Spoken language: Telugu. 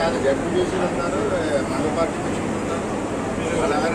కాదు. డెప్యూటీసీలు ఉన్నారు మండల పార్టీ ఉన్నారు. వాళ్ళందరూ